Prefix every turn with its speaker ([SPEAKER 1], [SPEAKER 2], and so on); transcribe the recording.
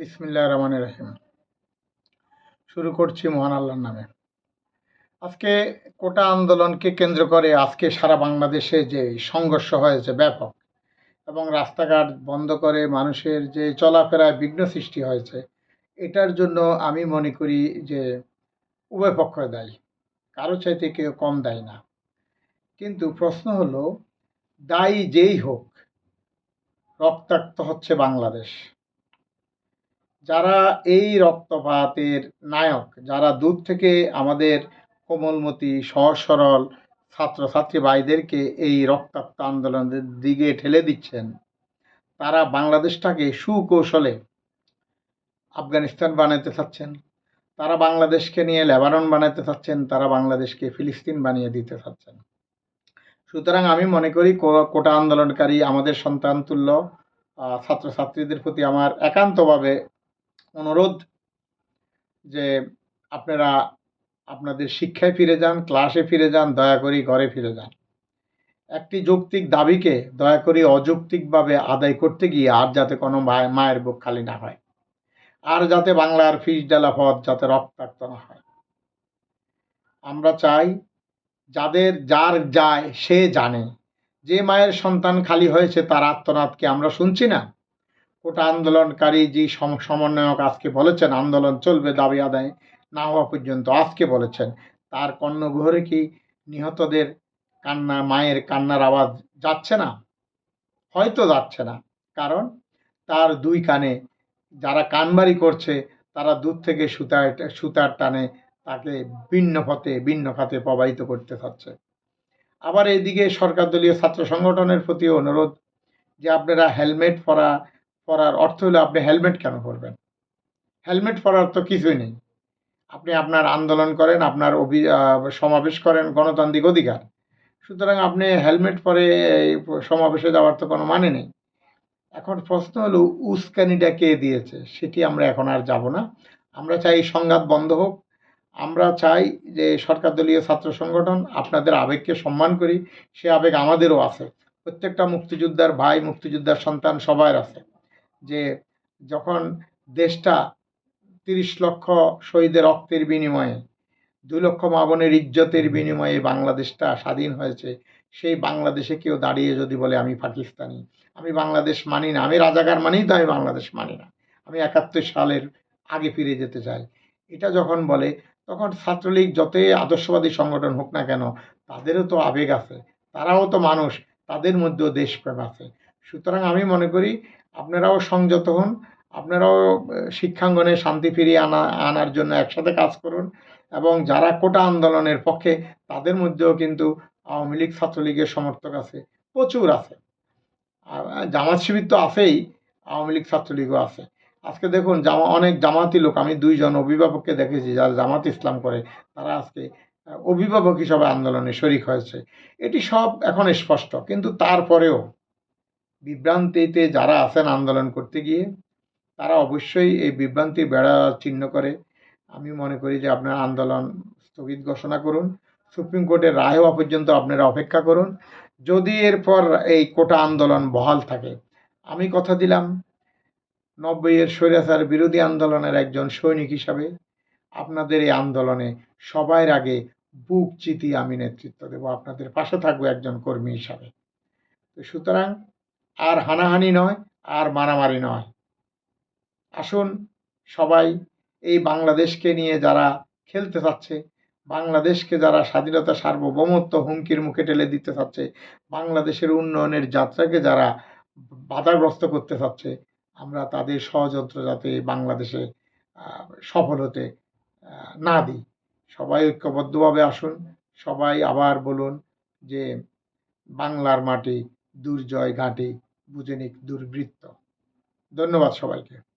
[SPEAKER 1] বিসমিল্লাহ রহমান রহিম। শুরু করছি মহান আল্লাহর নামে। আজকে কোটা আন্দোলনকে কেন্দ্র করে আজকে সারা বাংলাদেশে যে সংঘর্ষ হয়েছে ব্যাপক এবং রাস্তাঘাট বন্ধ করে মানুষের যে চলাফেরায় বিঘ্ন সৃষ্টি হয়েছে, এটার জন্য আমি মনে করি যে উভয় পক্ষ দায়ী। কারও চাইতে কেউ কম দায়ী না। কিন্তু প্রশ্ন হলো, দায়ী যেই হোক, রক্তাক্ত হচ্ছে বাংলাদেশ। যারা এই রক্তপাতের নায়ক, যারা দূর থেকে আমাদের কোমলমতি সহজ সরল ছাত্রছাত্রী ভাইদেরকে এই রক্তাক্ত আন্দোলনের দিকে ঠেলে দিচ্ছেন, তারা বাংলাদেশটাকে সুকৌশলে আফগানিস্তান বানাতে চাচ্ছেন, তারা বাংলাদেশকে নিয়ে লেবানন বানাতে চাচ্ছেন, তারা বাংলাদেশকে ফিলিস্তিন বানিয়ে দিতে চাচ্ছেন। সুতরাং আমি মনে করি কোটা আন্দোলনকারী আমাদের সন্তান তুল্য ছাত্রছাত্রীদের প্রতি আমার একান্তভাবে অনুরোধ যে আপনারা আপনাদের শিক্ষায় ফিরে যান, ক্লাসে ফিরে যান, দয়া করে ঘরে ফিরে যান। একটি যৌক্তিক দাবিকে দয়া করে অযৌক্তিকভাবে আদায় করতে গিয়ে আর যাতে কোনো মায়ের বুক খালি না হয়, আর যাতে বাংলার ফিস ডালা পথ যাতে রক্তাক্ত না হয়। আমরা চাই যাদের, যার যায় সে জানে, যে মায়ের সন্তান খালি হয়েছে তার আত্মনাথকে আমরা শুনছি না কোটা আন্দোলনকারী যে সমন্বয়ক আজকে বলেছেন, আন্দোলন চলবে দাবি আদায় না হওয়া পর্যন্ত আজকে বলেছেন। তার কর্ণগুহরে কি নিহতদের কান্না, মায়ের কান্নার আওয়াজ যাচ্ছে না? হয়তো যাচ্ছে না। কারণ তার দুই কানে যারা কানবাড়ি করছে, তারা দূর থেকে সুতার সুতার টানে তাকে ভিন্ন পথে, ভিন্ন খাতে প্রবাহিত করতে চাচ্ছে আবার এইদিকে সরকার দলীয় ছাত্র সংগঠনের প্রতি অনুরোধ যে আপনারা হেলমেট পরা পরার অর্থ হলো আপনি হেলমেট কেন পরবেন? হেলমেট পরার তো কিছুই নেই। আপনি আপনার আন্দোলন করেন, আপনার অভি সমাবেশ করেন, গণতান্ত্রিক অধিকার। সুতরাং আপনি হেলমেট পরে সমাবেশে যাওয়ার তো কোনো মানে নেই। এখন প্রশ্ন হলো, উস্কানিটা কে দিয়েছে? সেটি আমরা এখন আর যাব না। আমরা চাই সংঘাত বন্ধ হোক। আমরা চাই যে সরকার দলীয় ছাত্র সংগঠন আপনাদের আবেগকে সম্মান করি। সে আবেগ আমাদেরও আছে। প্রত্যেকটা মুক্তিযোদ্ধার ভাই, মুক্তিযোদ্ধার সন্তান সবার আছে। যে যখন দেশটা তিরিশ লক্ষ শহীদের রক্তের বিনিময়ে, দুই লক্ষ মাবনের ইজ্জতের বিনিময়ে বাংলাদেশটা স্বাধীন হয়েছে, সেই বাংলাদেশে কেউ দাঁড়িয়ে যদি বলে, আমি পাকিস্তানি, আমি বাংলাদেশ মানি না, আমি রাজাকার মানেই তো আমি বাংলাদেশ মানি না, আমি একাত্তর সালের আগে ফিরে যেতে চাই। এটা যখন বলে, তখন ছাত্রলীগ যতই আদর্শবাদী সংগঠন হোক না কেন, তাদেরও তো আবেগ আছে, তারাও তো মানুষ, তাদের মধ্যেও দেশপ্রেম আছে। সুতরাং আমি মনে করি আপনারাও সংযত হন, আপনারাও শিক্ষাঙ্গনে শান্তি ফিরিয়ে আনা, আনার জন্য একসাথে কাজ করুন এবং যারা কোটা আন্দোলনের পক্ষে, তাদের মধ্যেও কিন্তু আওয়ামী লীগ ছাত্রলীগের সমর্থক আছে, প্রচুর আছে। আর জামাত শিবির তো আছেই, আওয়ামী লীগ ছাত্রলীগও আছে। আজকে দেখুন জামা, অনেক জামাতি লোক, আমি দুইজন অভিভাবককে দেখেছি যারা জামাত ইসলাম করে, তারা আজকে অভিভাবক হিসাবে আন্দোলনে শরিক হয়েছে। এটি সব এখন স্পষ্ট, কিন্তু তারপরেও বিভ্রান্তিতে যারা আছেন আন্দোলন করতে গিয়ে, তারা অবশ্যই এই বিভ্রান্তি বেড়া চিহ্ন করে। আমি মনে করি যে আপনার আন্দোলন স্থগিত ঘোষণা করুন, সুপ্রিম কোর্টের রায় হওয়া পর্যন্ত আপনারা অপেক্ষা করুন। যদি এরপর এই কোটা আন্দোলন বহাল থাকে, আমি কথা দিলাম, নব্বইয়ের স্বৈরাচার বিরোধী আন্দোলনের একজন সৈনিক হিসাবে, আপনাদের এই আন্দোলনে সবার আগে বুক চিতি আমি নেতৃত্ব দেব, আপনাদের পাশে থাকব একজন কর্মী হিসাবে। তো সুতরাং আর হানাহানি নয়, আর মারামারি নয়। আসুন সবাই এই বাংলাদেশকে নিয়ে যারা খেলতে চাচ্ছে, বাংলাদেশকে যারা স্বাধীনতা সার্বভৌমত্ব হুমকির মুখে ঠেলে দিতে চাচ্ছে, বাংলাদেশের উন্নয়নের যাত্রাকে যারা বাধাগ্রস্ত করতে চাচ্ছে, আমরা তাদের ষড়যন্ত্র যাতে বাংলাদেশে সফল হতে না দিই। সবাই ঐক্যবদ্ধভাবে আসুন, সবাই আবার বলুন যে বাংলার মাটি দুর্জয় ঘাটে বুঝে নিক দুর্বৃত্ত। ধন্যবাদ সবাইকে।